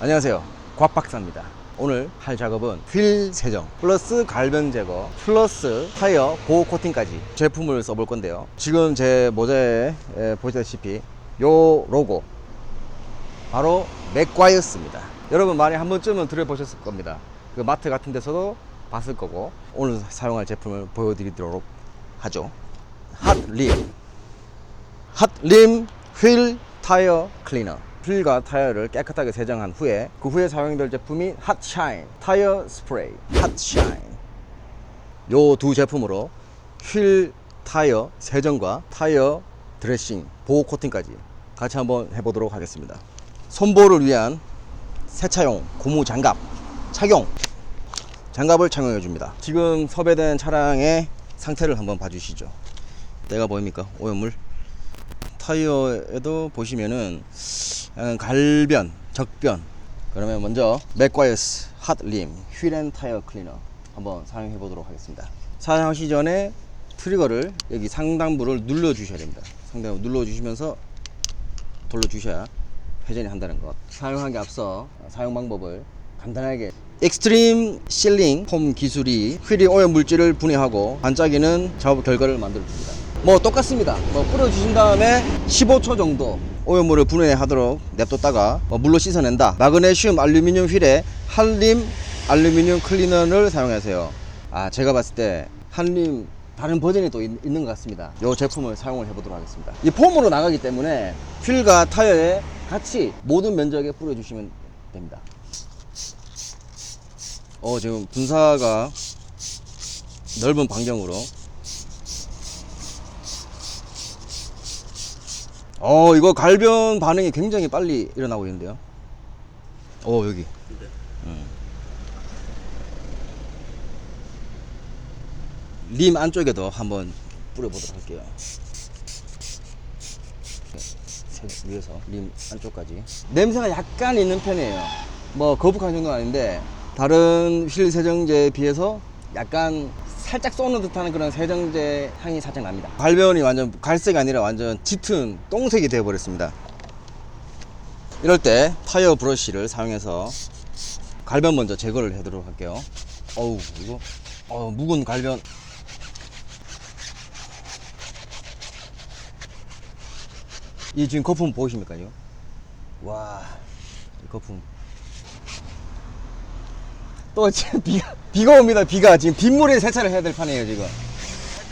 안녕하세요. 곽박사입니다. 오늘 할 작업은 휠 세정 플러스 갈변 제거 플러스 타이어 보호 코팅까지 제품을 써볼 건데요. 지금 제 모자에 에, 보시다시피 요 로고 바로 맥과이어스입니다. 여러분 많이 한 번쯤은 들어보셨을 겁니다. 그 마트 같은 데서도 봤을 거고 오늘 사용할 제품을 보여드리도록 하죠. 핫림 핫림 휠 타이어 클리너 휠과 타이어를 깨끗하게 세정한 후에 그 후에 사용될 제품이 핫샤인 타이어 스프레이. 핫샤인 요 두 제품으로 휠 타이어 세정과 타이어 드레싱 보호 코팅까지 같이 한번 해보도록 하겠습니다. 손보호를 위한 세차용 고무 장갑 착용. 장갑을 착용해 줍니다. 지금 섭외된 차량의 상태를 한번 봐주시죠. 내가 보입니까? 오염물? 타이어에도 보시면은 갈변, 적변. 그러면 먼저 맥과이어스 핫림 휠앤 타이어 클리너 한번 사용해 보도록 하겠습니다. 사용하시 전에 트리거를 여기 상단부를 눌러 주셔야 됩니다. 상단부 눌러 주시면서 돌려 주셔야 회전이 한다는 것. 사용하기 앞서 사용 방법을 간단하게 엑스트림 실링 폼 기술이 휠이 오염 물질을 분해하고 반짝이는 작업 결과를 만들어 줍니다. 뭐 똑같습니다. 뭐 뿌려 주신 다음에 15초 정도 오염물을 분해하도록 냅뒀다가 뭐 물로 씻어낸다. 마그네슘 알루미늄 휠에 한림 알루미늄 클리너를 사용하세요. 아 제가 봤을 때 한림 다른 버전이 또 있, 있는 것 같습니다. 이 제품을 사용을 해보도록 하겠습니다. 이 폼으로 나가기 때문에 휠과 타이어에 같이 모든 면적에 뿌려주시면 됩니다. 어 지금 분사가 넓은 반경으로 어 이거 갈변 반응이 굉장히 빨리 일어나고 있는데요. 어 여기. 음. 림 안쪽에도 한번 뿌려보도록 할게요. 세- 위에서 림 안쪽까지. 냄새가 약간 있는 편이에요. 뭐 거북한 정도는 아닌데 다른 휠 세정제에 비해서 약간 살짝 쏘는 듯한 그런 세정제 향이 살짝 납니다. 갈변이 완전 갈색이 아니라 완전 짙은 똥색이 되어 버렸습니다. 이럴 때 타이어 브러쉬를 사용해서 갈변 먼저 제거를 해도록 할게요. 어우 이거 어, 묵은 갈변. 이 지금 거품 보이십니까 이거? 와, 이 거품. 또 지금 비가, 비가 옵니다, 비가. 지금 빗물에 세차를 해야 될 판이에요, 지금.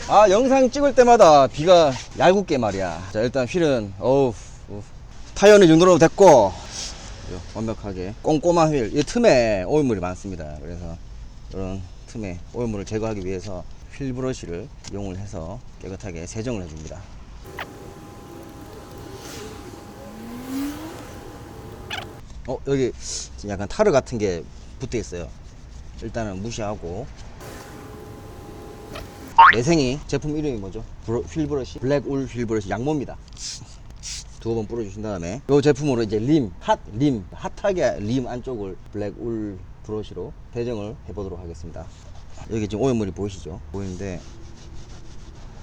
아, 영상 찍을 때마다 비가 얄궂게 말이야. 자, 일단 휠은, 어우, 우. 타이어는 이 정도로 됐고, 요, 완벽하게. 꼼꼼한 휠. 이 틈에 오염물이 많습니다. 그래서, 이런 틈에 오염물을 제거하기 위해서 휠 브러쉬를 이용을 해서 깨끗하게 세정을 해줍니다. 어 여기 약간 타르 같은 게 붙어 있어요 일단은 무시하고. 내생이 제품 이름이 뭐죠? 브러, 휠브러쉬? 블랙울 휠브러쉬 양모입니다. 두어 번 뿌려주신 다음에 이 제품으로 이제 림, 핫 림, 핫하게 림 안쪽을 블랙울 브러쉬로 배정을 해보도록 하겠습니다. 여기 지금 오염물이 보이시죠? 보이는데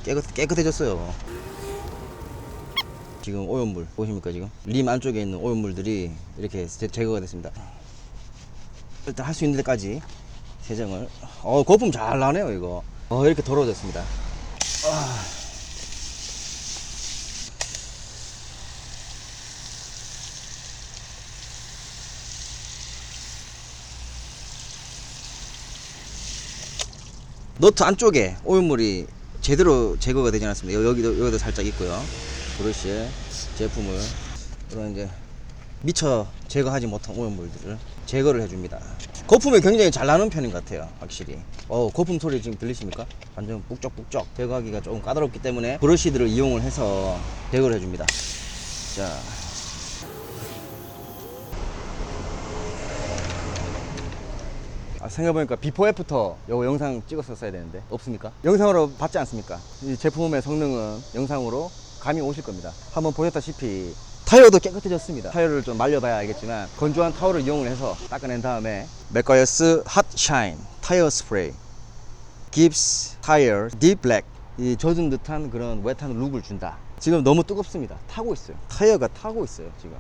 깨끗, 깨끗해졌어요. 지금 오염물 보십니까 지금? 림 안쪽에 있는 오염물들이 이렇게 제, 제거가 됐습니다. 일단 할 수 있는 데까지 세정을 어 거품 잘 나네요 이거 어 이렇게 더러워졌습니다 아. 너트 안쪽에 오염물이 제대로 제거가 되지 않았습니다. 여- 여기도 여기도 살짝 있고요. 브러쉬에 제품을 이런 이제 미처 제거하지 못한 오염물들을 제거를 해줍니다. 거품이 굉장히 잘 나는 편인 것 같아요, 확실히. 어, 거품 소리 지금 들리십니까? 완전 북적북적 제거하기가 조금 까다롭기 때문에 브러쉬들을 이용을 해서 제거를 해줍니다. 자, 아, 생각해보니까 비포 애프터 요거 영상 찍었었어야 되는데 없습니까? 영상으로 받지 않습니까? 이 제품의 성능은 영상으로 감이 오실 겁니다. 한번 보셨다시피 타이어도 깨끗해졌습니다. 타이어를 좀 말려봐야 알겠지만 건조한 타월을 이용을 해서 닦아낸 다음에 맥과이어스 핫 샤인 타이어 스프레이 gives tire deep black 이 젖은 듯한 그런 웨트한 룩을 준다. 지금 너무 뜨겁습니다. 타고 있어요. 타이어가 타고 있어요. 지금.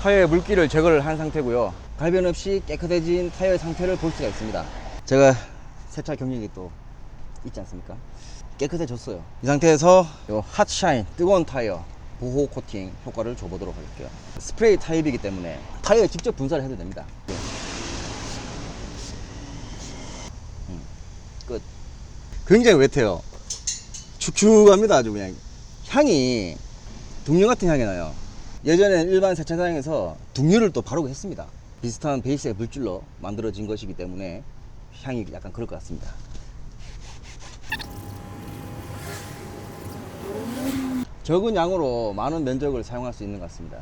타이어의 물기를 제거를 한 상태고요. 갈변 없이 깨끗해진 타이어의 상태를 볼 수가 있습니다. 제가 세차 경력이 또 있지 않습니까? 깨끗해졌어요. 이 상태에서 요 핫샤인 뜨거운 타이어 보호 코팅 효과를 줘보도록 할게요. 스프레이 타입이기 때문에 타이어에 직접 분사를 해도 됩니다. 예. 음, 끝. 굉장히 웨트해요. 축축합니다. 아주 그냥 향이 등유 같은 향이 나요. 예전에 일반 세차장에서 등유를 또 바르고 했습니다. 비슷한 베이스의 물질로 만들어진 것이기 때문에 향이 약간 그럴 것 같습니다. 적은 양으로 많은 면적을 사용할 수 있는 것 같습니다.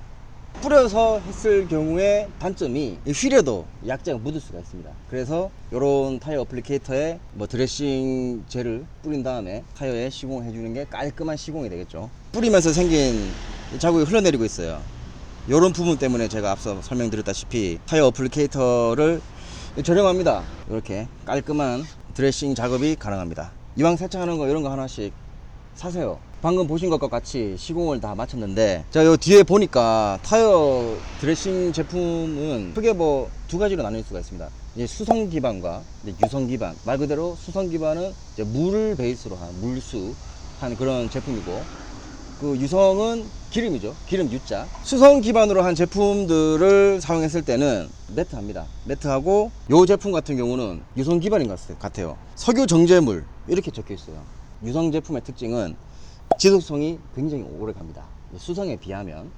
뿌려서 했을 경우에 단점이 이 휠에도 약재가 묻을 수가 있습니다. 그래서 이런 타이어 어플리케이터에 뭐 드레싱 젤을 뿌린 다음에 타이어에 시공을 해주는 게 깔끔한 시공이 되겠죠. 뿌리면서 생긴 이 자국이 흘러내리고 있어요. 이런 부분 때문에 제가 앞서 설명드렸다시피 타이어 어플리케이터를 저렴합니다. 이렇게 깔끔한 드레싱 작업이 가능합니다. 이왕 세차하는 거 이런 거 하나씩 사세요. 방금 보신 것과 같이 시공을 다 마쳤는데 자, 요 뒤에 보니까 타이어 드레싱 제품은 크게 뭐 두 가지로 나눌 수가 있습니다. 이제 수성 기반과 이제 유성 기반. 말 그대로 수성 기반은 이제 물을 베이스로 한 물수 한 그런 제품이고 그 유성은 기름이죠. 기름 U자. 수성 기반으로 한 제품들을 사용했을 때는 매트합니다. 매트하고 요 제품 같은 경우는 유성 기반인 것 같- 같아요. 석유 정제물 이렇게 적혀 있어요. 유성 제품의 특징은 지속성이 굉장히 오래 갑니다. 수성에 비하면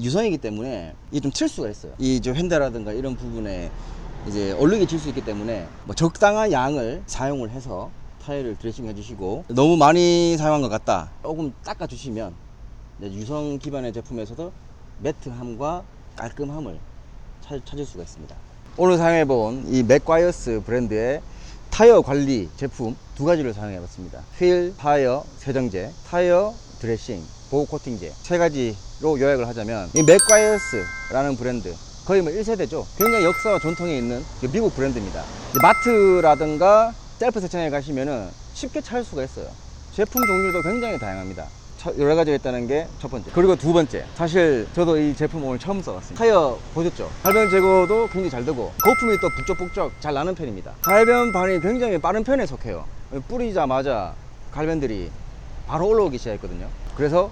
유성이기 때문에 이게 좀 튈 수가 있어요. 이 저 핸드라든가 이런 부분에 이제 얼룩이 질 수 있기 때문에 뭐 적당한 양을 사용을 해서 타일을 드레싱 해주시고 너무 많이 사용한 것 같다. 조금 닦아주시면 유성 기반의 제품에서도 매트함과 깔끔함을 찾, 찾을 수가 있습니다. 오늘 사용해 본 이 맥과이어스 브랜드의 타이어 관리 제품 두 가지를 사용해 봤습니다. 휠, 타이어 세정제, 타이어 드레싱, 보호 코팅제 세 가지로 요약을 하자면 이 맥과이어스라는 브랜드 거의 뭐 1세대죠. 굉장히 역사와 전통이 있는 그 미국 브랜드입니다. 이 마트라든가 셀프 세차장에 가시면은 쉽게 찾을 수가 있어요. 제품 종류도 굉장히 다양합니다. 첫- 여러 가지가 있다는 게 첫 번째. 그리고 두 번째. 사실 저도 이 제품 오늘 처음 써봤습니다. 타이어 보셨죠? 갈변 제거도 굉장히 잘 되고 거품이 또 북적북적 잘 나는 편입니다. 갈변 반이 굉장히 빠른 편에 속해요. 뿌리자마자 갈변들이 바로 올라오기 시작했거든요. 그래서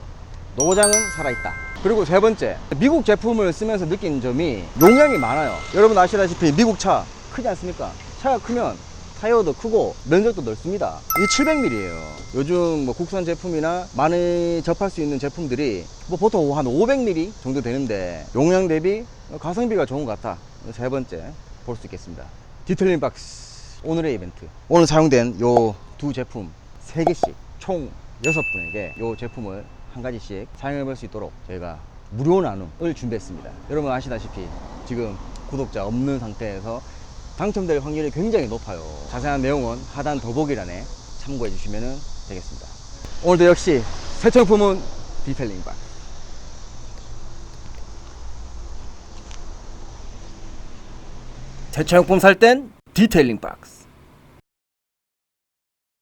노장은 살아있다. 그리고 세 번째, 미국 제품을 쓰면서 느낀 점이 용량이 많아요. 여러분 아시다시피 미국 차 크지 않습니까? 차가 크면 타이어도 크고 면적도 넓습니다. 이게 700mm예요. 요즘 뭐 국산 제품이나 많이 접할 수 있는 제품들이 뭐 보통 한 500mm 정도 되는데 용량 대비 가성비가 좋은 것 같아. 세 번째 볼 수 있겠습니다. 디테일링 박스 오늘의 이벤트. 오늘 사용된 요 두 제품 세 개씩 총 여섯 분에게 요 제품을 한 가지씩 사용해 볼 수 있도록 저희가 무료 나눔을 준비했습니다. 여러분 아시다시피 지금 구독자 없는 상태에서 당첨될 확률이 굉장히 높아요. 자세한 내용은 하단 더보기란에 참고해 주시면 되겠습니다. 오늘도 역시 새 정품은 디테일링 박스. 세차용품 살 땐 디테일링 박스.